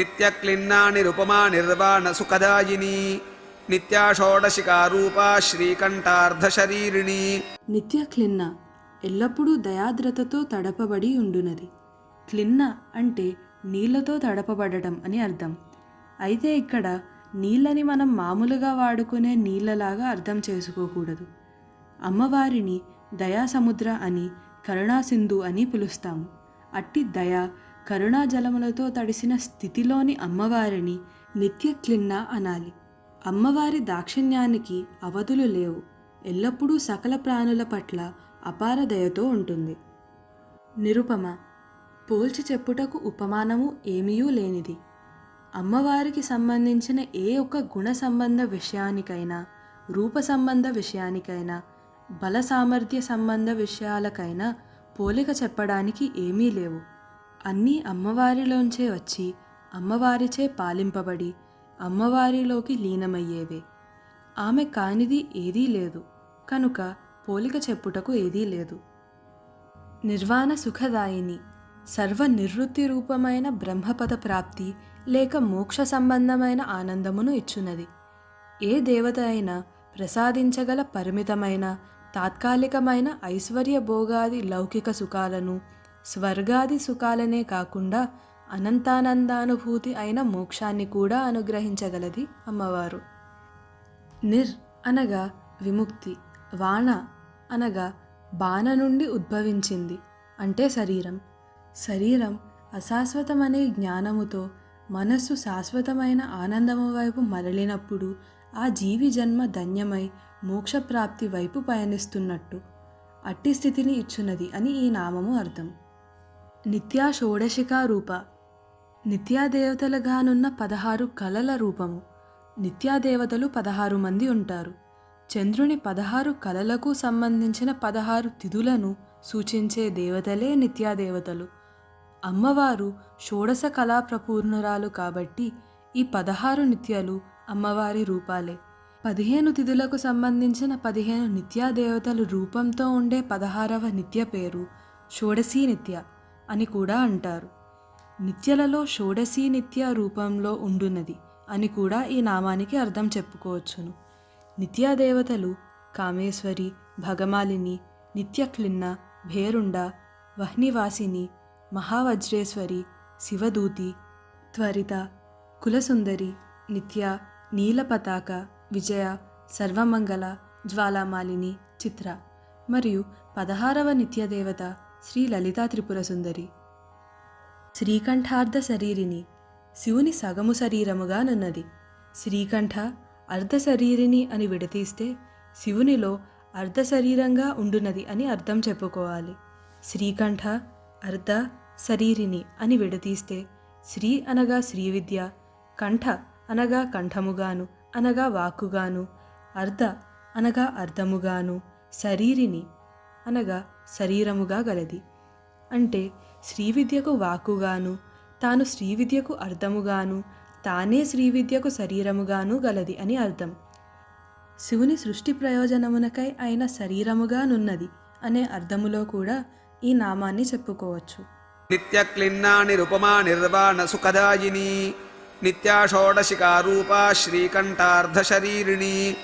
నిత్యక్లిన్నా రూపమా నిర్వాణ సుఖదాయిని నిత్యా శ్రీకంఠార్ధశరీరిణి నిత్య క్లిన్న ఎల్లప్పుడూ దయాద్రతతో తడపబడి ఉండునది. క్లిన్న అంటే నీళ్ళతో తడపబడటం అని అర్థం. అయితే ఇక్కడ నీళ్ళని మనం మామూలుగా వాడుకునే నీళ్ళలాగా అర్థం చేసుకోకూడదు. అమ్మవారిని దయా సముద్ర అని కరుణాసింధు అని పిలుస్తాము. అట్టి దయ కరుణా జలములతో తడిసిన స్థితిలోని అమ్మవారిని నిత్య క్లిన్న అనాలి. అమ్మవారి దాక్షిణ్యానికి అవధులు లేవు. ఎల్లప్పుడూ సకల ప్రాణుల పట్ల అపార దయతో ఉంటుంది. నిరుపమ పోల్చి చెప్పుటకు ఉపమానము ఏమీయూ లేనిది. అమ్మవారికి సంబంధించిన ఏ ఒక్క గుణ సంబంధ విషయానికైనా రూప సంబంధ విషయానికైనా బల సామర్థ్య సంబంధ విషయాలకైనా పోలిక చెప్పడానికి ఏమీ లేవు. అన్నీ అమ్మవారిలోంచే వచ్చి అమ్మవారిచే పాలింపబడి అమ్మవారిలోకి లీనమయ్యేవే. ఆమె కానిది ఏదీ లేదు. కనుక పోలిక చెప్పుటకు ఏదీ లేదు. నిర్వాణ సుఖదాయిని సర్వ నిర్వృత్తి రూపమైన బ్రహ్మపద ప్రాప్తి లేక మోక్ష సంబంధమైన ఆనందమును ఇచ్చున్నది. ఏ దేవత అయినా ప్రసాదించగల పరిమితమైన తాత్కాలికమైన ఐశ్వర్య భోగాది లౌకిక సుఖాలను స్వర్గాది సుఖాలనే కాకుండా అనంతానందానుభూతి అయిన మోక్షాన్ని కూడా అనుగ్రహించగలది అమ్మవారు. నిర్ అనగా విముక్తి వాణ అనగా బాణ నుండి ఉద్భవించింది అంటే శరీరం. శరీరం అశాశ్వతమనే జ్ఞానముతో మనస్సు శాశ్వతమైన ఆనందము వైపు మరలినప్పుడు ఆ జీవి జన్మ ధన్యమై మోక్షప్రాప్తి వైపు పయనిస్తున్నట్టు అట్టి స్థితిని ఇచ్చున్నది అని ఈ నామము అర్థం. నిత్యా షోడశికా రూప. నిత్యాదేవతలుగానున్న పదహారు కళల రూపము. నిత్యాదేవతలు పదహారు మంది ఉంటారు. చంద్రుని పదహారు కళలకు సంబంధించిన పదహారు తిథులను సూచించే దేవతలే నిత్యాదేవతలు అమ్మవారు షోడశ కళా ప్రపూర్ణురాలు కాబట్టి ఈ పదహారు నిత్యాలు అమ్మవారి రూపాలే. పదిహేను తిథులకు సంబంధించిన పదిహేను నిత్యాదేవతలు రూపంతో ఉండే పదహారవ నిత్య పేరు షోడశీ నిత్య. అని కూడా అంటారు. నిత్యలలో షోడశీ నిత్య రూపంలో ఉండున్నది అని కూడా ఈ నామానికి అర్థం చెప్పుకోవచ్చును. నిత్యాదేవతలు కామేశ్వరి భగమాలిని నిత్యక్లిన్న భేరుండ వహ్నివాసిని మహావజ్రేశ్వరి శివదూతి త్వరిత కులసుందరి నిత్య నీలపతాక విజయ సర్వమంగళ జ్వాలామాలిని చిత్ర. మరియు పదహారవ నిత్యదేవత శ్రీ లలితా త్రిపుర సుందరి. శ్రీకంఠార్ధ శరీరిని శివుని సగము శరీరముగా నున్నది. శ్రీకంఠ అర్ధ శరీరిని అని విడతీస్తే శివునిలో అర్ధ శరీరంగా ఉండునది అని అర్థం చెప్పుకోవాలి. శ్రీకంఠ అర్ధ శరీరిని అని విడతీస్తే శ్రీ అనగా శ్రీ విద్య కంఠ అనగా కంఠముగాను అనగా వాక్కుగాను అర్ధ అనగా అర్ధముగాను శరీరిని అనగా శరీరముగా గలది. అంటే శ్రీ విద్యకు వాకుగాను తాను శ్రీ విద్యకు అర్థముగాను తానే శ్రీ విద్యకు శరీరముగాను గలది అని అర్థం. శివుని సృష్టి ప్రయోజనమునకై అయిన శరీరముగానున్నది అనే అర్థములో కూడా ఈ నామాన్ని చెప్పుకోవచ్చు. నిత్యక్లిన్నా రూపమా నిర్వాణ సుఖదాయిని నిత్యాషోడశికారూపా శ్రీకంఠార్ధ శరీరిణి